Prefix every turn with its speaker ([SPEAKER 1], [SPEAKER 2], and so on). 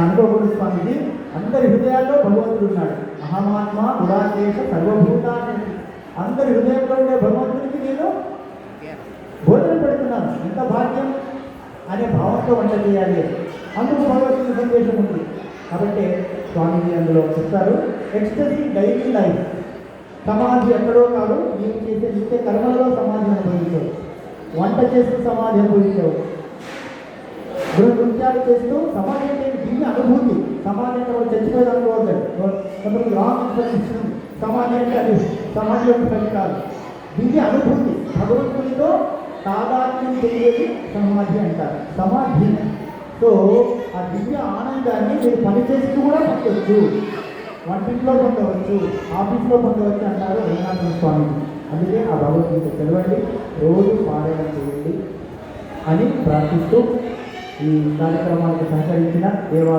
[SPEAKER 1] అనుకోకూడదు స్వామిజీ అందరి హృదయాల్లో భగవంతుడు ఉన్నాడు. మహామాత్మ గుడాకేశ సర్వభూతాన్ని. అందరి హృదయంలో ఉండే భగవంతుడికి నేను భోజనం పెడుతున్నాను. ఎంత భాగ్యం అనే భావంతో వంట చేయాలి. అందుకు భగవద్గీత సందేశం ఉంది. కాబట్టి స్వామిజీ అందులో చెప్తారు ఎక్స్టరీ డైలీ లైఫ్ సమాధి ఎక్కడో కాదు నీవు చేసే నిత్య కర్మలలో సమాధి అనుభవించవు. వంట చేస్తూ సమాధి అనుభవించవు. గృహ నృత్యాలు చేస్తూ సమాధి అంటే అనుభూతి. సమాధి అంటే వాళ్ళు చచ్చిపోయేది అనుకోవద్దు కొంతమంది రాంగ్ ఇన్ఫర్మేషన్ సమాధి అది యొక్క పని కాదు దివ్య అనుభూతి. భగవంతుడితో తాదాత్మ్యం తెలియదు సమాధి అంటారు. సమాధి. సో ఆ దివ్య ఆనందాన్ని మీరు పని కూడా పొందవచ్చు వంటింట్లో పొందవచ్చు. ఆఫీస్లో పొందవచ్చు అంటారు రంగనాథ స్వామి. అందుకే ఆ భగవద్గీత చదవండి. రోజు పారాయణ చేయండి. అని ప్రార్థిస్తూ ఈ కార్యక్రమానికి సహకరించిన దేవా